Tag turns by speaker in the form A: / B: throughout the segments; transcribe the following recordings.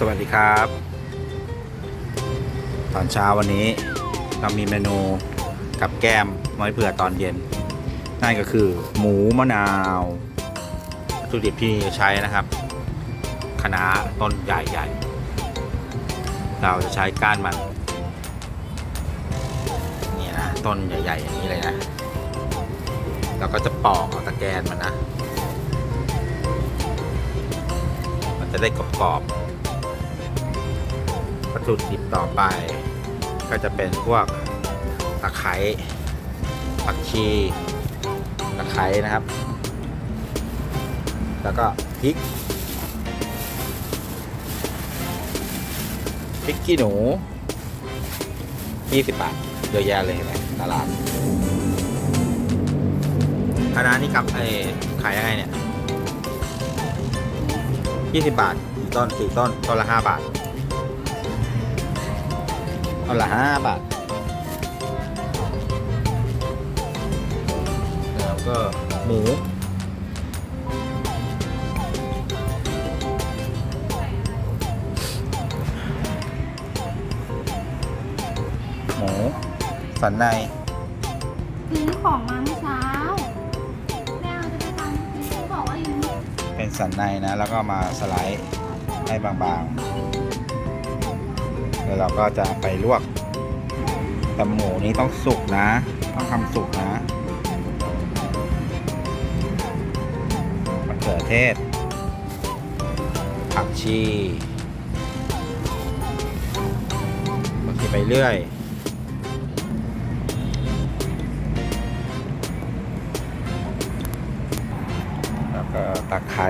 A: สวัสดีครับ ตอนเช้าวันนี้เรามีเมนูกับแก้มไว้เผื่อตอนเย็น นั่นก็คือ หมูมะนาววัตถุดิบที่ใช้นะครับคะน้าต้นใหญ่ๆ เราจะใช้ก้านมัน นี่นะ ต้นใหญ่ๆ อย่างนี้เลยนะ เราก็จะปอกเอาตะแกรงมันนะ มันจะได้กรอบๆ จุดิบต่อไป ก็จะเป็นพวกตะไคร้ผักชีตะไคร้นะครับ แล้วก็พริกพริกขี้หนู 20 บาทเยอะแยะเลยเห็นไหมตลาดคณะนี้กับไอ้ขายยังไงเนี่ย 20 บาทสี่ต้นสี่ต้น ต้นละ 5 บาท ต้นละ5บาทแล้วก็หมูหมูสันใน
B: ซื้อของมาเมื่อเช้าแม่เอาจะไปทำซื้อบอกว่าอยู่นี่
A: เป็นสันในนะ แล้วก็มาสไลด์ให้บางๆ แล้วเราก็จะไปลวก แต่หมูนี้ต้องสุกนะ ต้องทำสุกนะมะเขือเทศ ผักชีบางทีไปเรื่อยแล้วก็ตะไคร้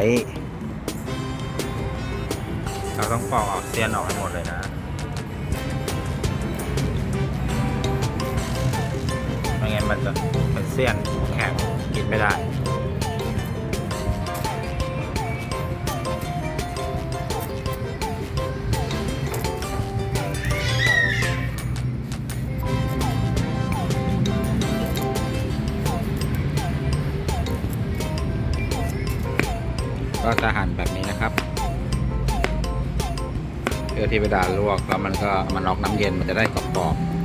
A: เราต้องปอกออกเสี้ยนออกให้หมดเลยนะ มันจะเป็นเสี้ยนแข็งกินไม่ได้ก็จะหั่นแบบนี้นะครับ เพื่อที่เวลาลวกแล้วมันก็มันออกน้ำเย็นมันจะได้กรอบๆ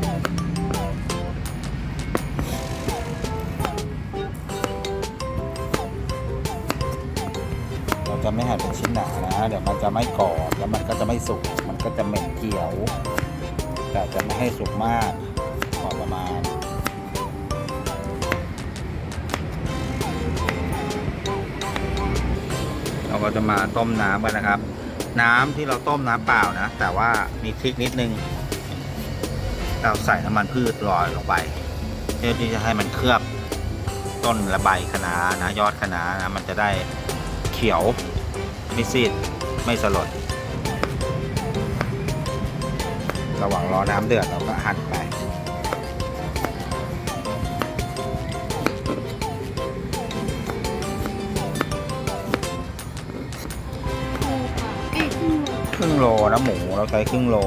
A: จะไม่หั่นเป็นชิ้นหนานะ เดี๋ยวมันจะไม่กรอบแล้วมันก็จะไม่สุก มันก็จะเหม็นเขียว แต่จะไม่ให้สุกมากพอประมาณเราก็จะมาต้มน้ำกันนะครับ น้ำที่เราต้มน้ำเปล่านะ แต่ว่ามีทริคนิดนึง เราใส่น้ำมันพืชลอยลงไปเพื่อที่จะให้มันเคลือบต้นและใบคะน้านะยอดคะน้านะมันจะได้เขียว ไม่ซีด ไม่สลด ระหว่างรอน้ำเดือดเราก็หั่นไป
B: ค
A: รึ่งโลนะหมูเราใช้ครึ่งโล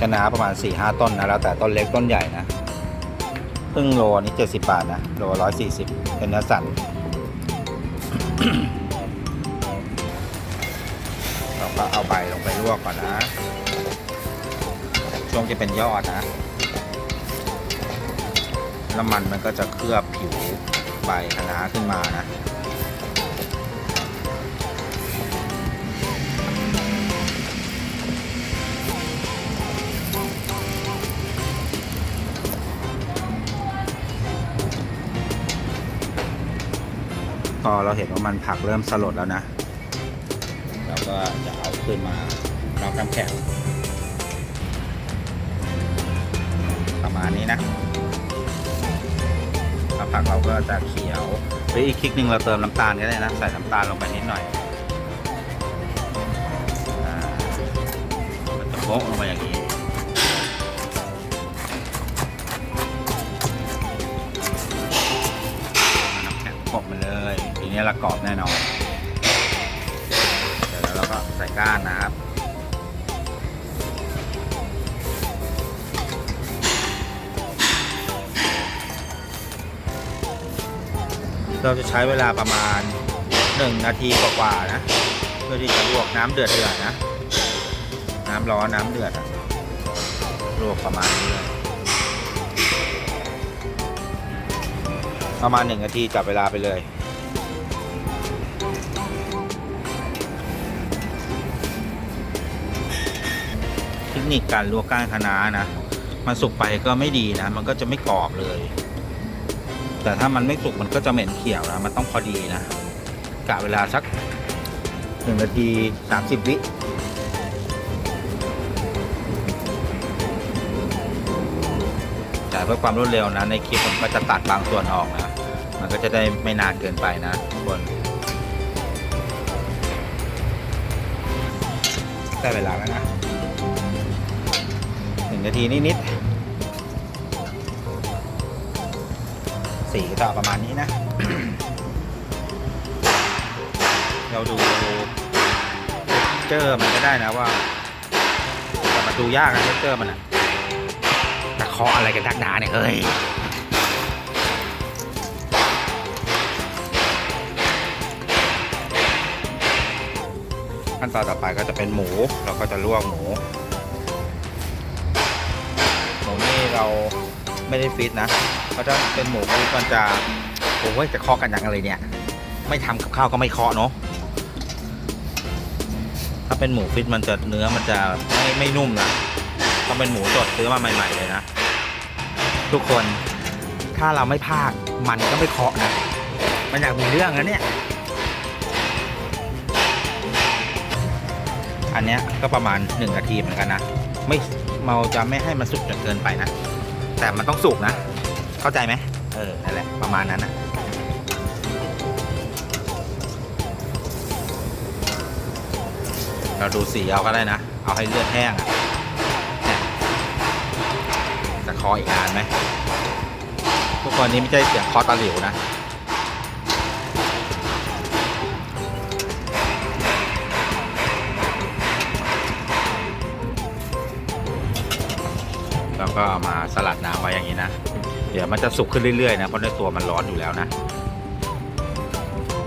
A: จะนาประมาณ4ี่ห้าต้นนะแล้วแต่ต้นเล็กต้นใหญ่นะครึ่งโลนี่เจ็ดสิบบาทนะโลร้อยสี่สิบเป็นเนื้อสัน ก็เอาใบลงไปลวกก่อนนะ ช่วงที่เป็นยอดนะ น้ำมันมันก็จะเคลือบผิวใบคะน้าขึ้นมานะพอเราเห็นว่ามันผักเริ่มสลดแล้วนะ ก็จะเอาขึ้นมาล็อกำแข็งประมาณนี้นะแล้วผักเราก็จะเขียวหรืออีกคลิกหนึ่งเราเติมน้ำตาลก็ได้นะ ใส่น้ำตาลลงไปนิดหน่อยอมันจะโป๊ะลงมาอย่างนี้น้ำแข็งกบมาเลย ทีนี้ละกรอบแน่นอน ก้านนะครับ เราจะใช้เวลาประมาณ 1 นาทีกว่าๆนะ เพื่อที่จะลวกน้ำเดือดเดือดนะ น้ำร้อนน้ำเดือดอะลวกประมาณนี้เลยประมาณหนึ่งนาทีจับเวลาไปเลย นิคการลวกก้านคะน้านะ มันสุกไปก็ไม่ดีนะ มันก็จะไม่กรอบเลย แต่ถ้ามันไม่สุกมันก็จะเหม็นเขียวนะมันต้องพอดีนะกะเวลาสักหนึ่งนาทีสามสิบวิแต่เพื่อความรวดเร็วนะ ในคลิปผมก็จะตัดบางส่วนออกนะ มันก็จะได้ไม่นานเกินไปนะทุกคนได้เวลาแล้วนะ นึ่งนาทีนิดๆสีก็ประมาณนี้นะ เราดูเจอมันก็ได้นะว่าแต่มันดูยากนะเจอมันอะตะเคาะอะไรกันดักหนาเนี่ยเฮ้ยขั้นตอนต่อไปก็จะเป็นหมู เราก็จะลวกหมู เราไม่ได้ฟิตนะเพราะถ้าเป็นหมูฟิตมันจะโอ้ยจะเคาะกันอย่างอะไรเนี่ย ไม่ทำกับข้าวก็ไม่เคาะเนาะถ้าเป็นหมูฟิตมันจะเนื้อมันจะไม่ไม่นุ่มนะต้องเป็นหมูสดซื้อมาใหม่ ๆ เลยนะ ทุกคนถ้าเราไม่พากมันก็ไม่เคาะนะมันอยากมีเรื่องนะเนี่ย อันเนี้ยก็ประมาณ1นาทีเหมือนกันนะ ไม่เราจะไม่ให้มันสุกจนเกินไปนะ แต่มันต้องสุกนะ เข้าใจไหมเออนั่นแหละประมาณนั้นนะเราดูสีเอาก็ได้นะ เอาให้เลือดแห้งอะเนี่ยจะคออีกนานไหมทุกคนนี้ไม่ใช่เสียงคอตะหลิวนะ ก็เอามาสลัดน้ำไว้อย่างนี้นะ เดี๋ยวมันจะสุกขึ้นเรื่อยๆนะเพราะในตัวมันร้อนอยู่แล้วนะ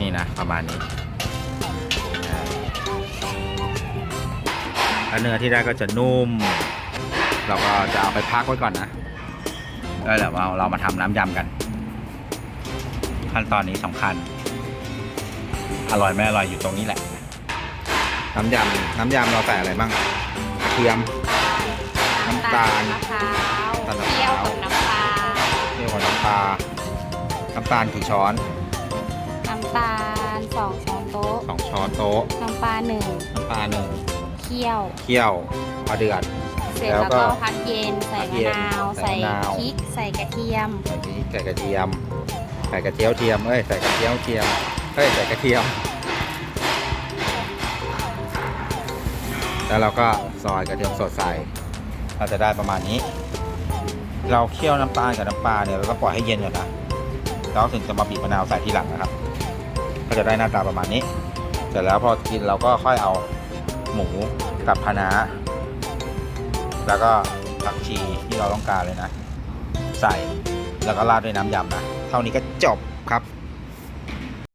A: นี่นะประมาณนี้แล้วเนื้อที่ได้ก็จะนุ่ม เราก็จะเอาไปพักไว้ก่อนนะแล้วเดี๋ยวเราเรามาทำน้ำยำกัน ขั้นตอนนี้สำคัญ อร่อยไม่อร่อยอยู่ตรงนี้แหละ น้ำยำน้ำยำเราใส่อะไรบ้างกระเทียม ตาล
B: มะพร้าว
A: น้ำตาลมะพร้าว
B: เคี่ยวกับน้ำปลา
A: เรียกว่าน้ำปลาน้ำตาลกี่ช้อน
B: น้ำตาลสองช้อนโต๊ะ
A: สองช้อนโต๊ะ
B: น้ำปลาหนึ่ง
A: น้ำปลาหนึ่ง
B: เคี่ยว
A: เคี่ยวพอเดือด
B: เสร็จ
A: แล้ว
B: แล้ว
A: ก็
B: ก็พักเย็นใส่
A: พัก
B: มะ
A: เย็น
B: นาว
A: ใส่
B: ใส่
A: มะนาว
B: พริกใส่กระเทียม
A: ใส่พริกใส่กระเทียม ใส่กระเจียวเทียมเอ้ยใส่กระเจียวเทียมเอ้ยใส่กระเทียม แล้วเราก็ซอยกระเทียมสดใส่ เราจะได้ประมาณนี้ เราเคี่ยวน้ำตาลกับน้ำปลาเนี่ยเราก็ปล่อยให้เย็นก่อนนะแล้วถึงจะมาบีบมะนาวใส่ทีหลังนะครับ ก็จะได้หน้าตาประมาณนี้ เสร็จแล้วพอกินเราก็ค่อยเอาหมูกับคะน้าแล้วก็ผักชีที่เราต้องการเลยนะ ใส่แล้วก็ราดด้วยน้ำยำนะ เท่านี้ก็จบครับ